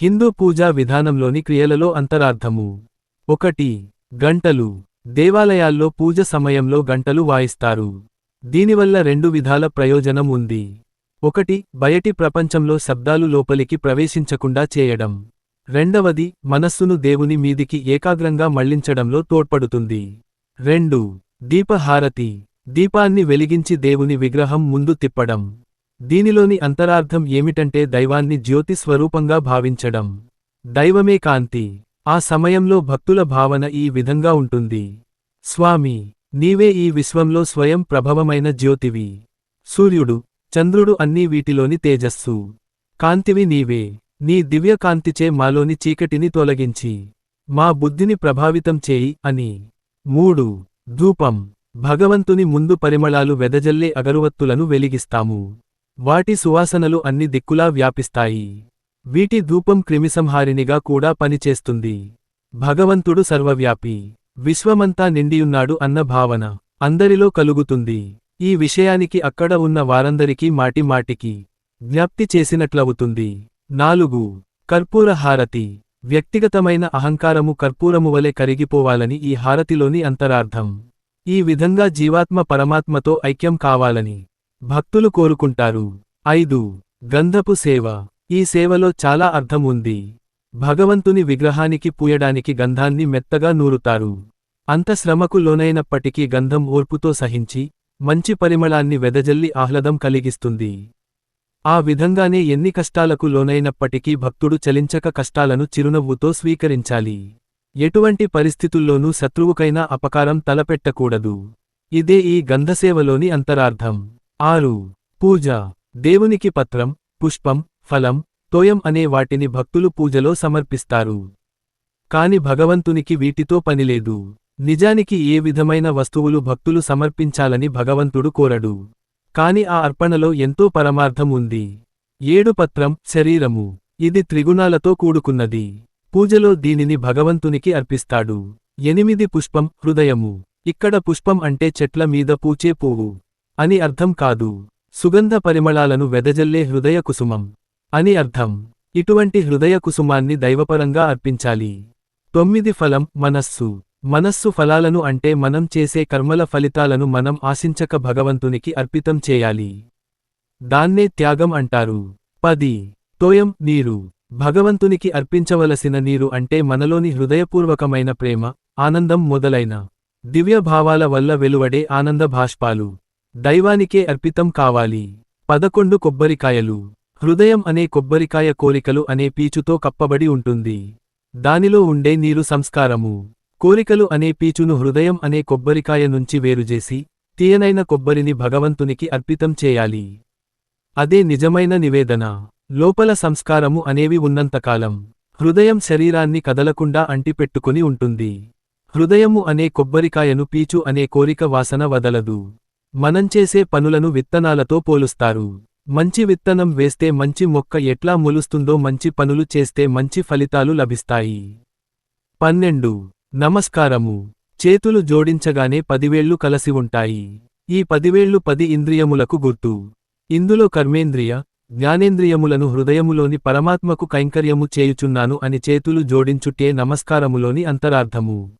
హిందూ పూజా విధానంలోని క్రియలలో అంతరార్థము. ఒకటి గంటలు. దేవాలయాల్లో పూజ సమయంలో గంటలు వాయిస్తారు. దీనివల్ల రెండు విధాల ప్రయోజనం ఉంది. ఒకటి బయటి ప్రపంచంలో శబ్దాలు లోపలికి ప్రవేశించకుండా చేయడం. రెండవది మనస్సును దేవుని మీదికి ఏకాగ్రంగా మళ్ళించడంలో తోడ్పడుతుంది. రెండు దీపహారతి. దీపాన్ని వెలిగించి దేవుని విగ్రహం ముందు తిప్పడం. దీనిలోని అంతరార్థం ఏమిటంటే దైవాన్ని జ్యోతి స్వరూపంగా భావించడం. దైవమే కాంతి. ఆ సమయంలో భక్తుల భావన ఈ విధంగా ఉంటుంది. స్వామి నీవే ఈ విశ్వంలో స్వయం ప్రభవమైన జ్యోతివి. సూర్యుడు చంద్రుడు అన్నీ వీటిలోని తేజస్సు. కాంతివి నీవే. నీ దివ్యకాంతిచే మాలోని చీకటిని తొలగించి. మా బుద్ధిని ప్రభావితం చేయి అని. మూడు. ధూపం. భగవంతుని ముందు పరిమళాలు వెదజల్లే అగరువత్తులను వెలిగిస్తాము. వాటి సువాసనలు అన్ని దిక్కులా వ్యాపిస్తాయి. వీటి ధూపం క్రిమిసంహారినిగా కూడా పనిచేస్తుంది. భగవంతుడు సర్వవ్యాపి. విశ్వమంతా నిండియున్నాడు అన్న భావన అందరిలో కలుగుతుంది. ఈ విషయానికి అక్కడ ఉన్న వారందరికీ మాటి మాటికి జ్ఞప్తి చేసినట్లవుతుంది. నాలుగు. కర్పూర హారతి. వ్యక్తిగతమైన అహంకారము కర్పూరము వలె కరిగిపోవాలని ఈ హారతిలోని అంతరార్థం. ఈ విధంగా జీవాత్మ పరమాత్మతో ఐక్యం కావాలని భక్తులు కోరుకుంటారు. ఐదు. గంధపు సేవ. ఈ సేవలో చాలా అర్థం ఉంది. భగవంతుని విగ్రహానికి పూయడానికి గంధాన్ని మెత్తగా నూరుతారు. అంత శ్రమకు లోనైనప్పటికీ గంధం ఓర్పుతో సహించి మంచి పరిమళాన్ని వెదజల్లి ఆహ్లదం కలిగిస్తుంది. ఆ విధంగానే ఎన్ని కష్టాలకు లోనైనప్పటికీ భక్తుడు చలించక కష్టాలను చిరునవ్వుతో స్వీకరించాలి. ఎటువంటి పరిస్థితుల్లోనూ శత్రువుకైనా అపకారం తలపెట్టకూడదు. ఇదే ఈ గంధసేవలోని అంతరార్థం. ఆరు. పూజ. దేవునికి పత్రం పుష్పం ఫలం తోయం అనే వాటిని భక్తులు పూజలో సమర్పిస్తారు. కాని భగవంతునికి వీటితో పనిలేదు నిజానికి ఏ విధమైన వస్తువులు భక్తులు సమర్పించాలని భగవంతుడు కోరడు. కాని ఆ అర్పణలో ఎంతో పరమార్థం ఉంది. ఏడు పత్రం శరీరము. ఇది త్రిగుణాలతో కూడుకున్నది. పూజలో దీనిని భగవంతునికి అర్పిస్తాడు. ఎనిమిది పుష్పం హృదయము. ఇక్కడ పుష్పం అంటే చెట్ల మీద పూచే పువ్వు. అని అర్థం కాదు. సుగంధ పరిమళాలను వెదజల్లే హృదయ కుసుమం అని అర్థం. ఇటువంటి హృదయ కుసుమాన్ని దైవపరంగా అర్పించాలి. తొమ్మిది ఫలం మనస్సు. మనస్సు ఫలాలను అంటే మనం చేసే కర్మల ఫలితాలను మనం ఆశించక భగవంతునికి అర్పితం చేయాలి. దాన్నే త్యాగం అంటారు. పది. తోయం నీరు. భగవంతునికి అర్పించవలసిన నీరు అంటే మనలోని హృదయపూర్వకమైన ప్రేమ ఆనందం మొదలైన దివ్య భావాల వల్ల వెలువడే ఆనంద భాష్పాలు దైవానికే అర్పితం కావాలి. పదకొండు కొబ్బరికాయలు. హృదయం అనే కొబ్బరికాయ కోరికలు అనే పీచుతో కప్పబడి ఉంటుంది. దానిలో ఉండే నీరు సంస్కారము. కోరికలు అనే పీచును హృదయం అనే కొబ్బరికాయ నుంచి వేరుజేసి తీయనైన కొబ్బరిని భగవంతునికి అర్పితం చేయాలి. అదే నిజమైన నివేదన. లోపల సంస్కారము అనేవి ఉన్నంతకాలం హృదయం శరీరాన్ని కదలకుండా అంటిపెట్టుకుని ఉంటుంది. హృదయము అనే కొబ్బరికాయను పీచు అనే కోరిక వాసన వదలదు. మనం చేసే పనులను విత్తనాలతో పోలుస్తారు. మంచి విత్తనం వేస్తే మంచి మొక్క ఎట్లా మొలుస్తుందో మంచి పనులు చేస్తే మంచి ఫలితాలు లభిస్తాయి. పన్నెండు. నమస్కారము. చేతులు జోడించగానే పదివేళ్ళు కలసి ఉంటాయి. ఈ పదివేళ్ళు పది ఇంద్రియములకు గుర్తు. ఇందులో కర్మేంద్రియ జ్ఞానేంద్రియములను హృదయములోని పరమాత్మకు కైంకర్యము చేయుచున్నాను అని చేతులు జోడించుటే నమస్కారములోని అంతరార్థము.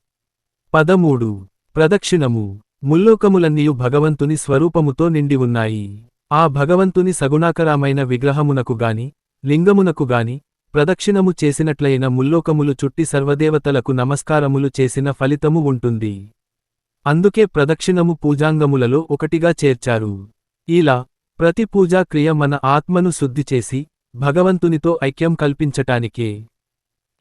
పదమూడు. ప్రదక్షిణము. ముల్లోకములన్నీయు భగవంతుని స్వరూపముతో నిండి ఉన్నాయి. ఆ భగవంతుని సగుణాకరమైన విగ్రహమునకు గాని లింగమునకు గాని ప్రదక్షిణము చేసినట్లయిన ముల్లోకములు చుట్టి సర్వదేవతలకు నమస్కారములు చేసిన ఫలితము ఉంటుంది. అందుకే ప్రదక్షిణము పూజాంగములలో ఒకటిగా చేర్చారు. ఇలా ప్రతి పూజా క్రియ మన ఆత్మను శుద్ధి చేసి భగవంతునితో ఐక్యం కల్పించటానికే.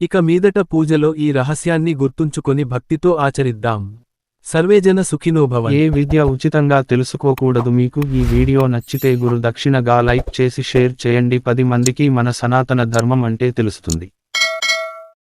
ఇక మీదట పూజలో ఈ రహస్యాన్ని గుర్తుంచుకొని భక్తితో ఆచరిద్దాం. సర్వేజన సుఖినోభవ ఏ విద్య ఉచితంగా తెలుసుకోకూడదు మీకు ఈ వీడియో నచ్చితే గురు దక్షిణగా లైక్ చేసి షేర్ చేయండి. పది మందికి మన సనాతన ధర్మం అంటే తెలుస్తుంది.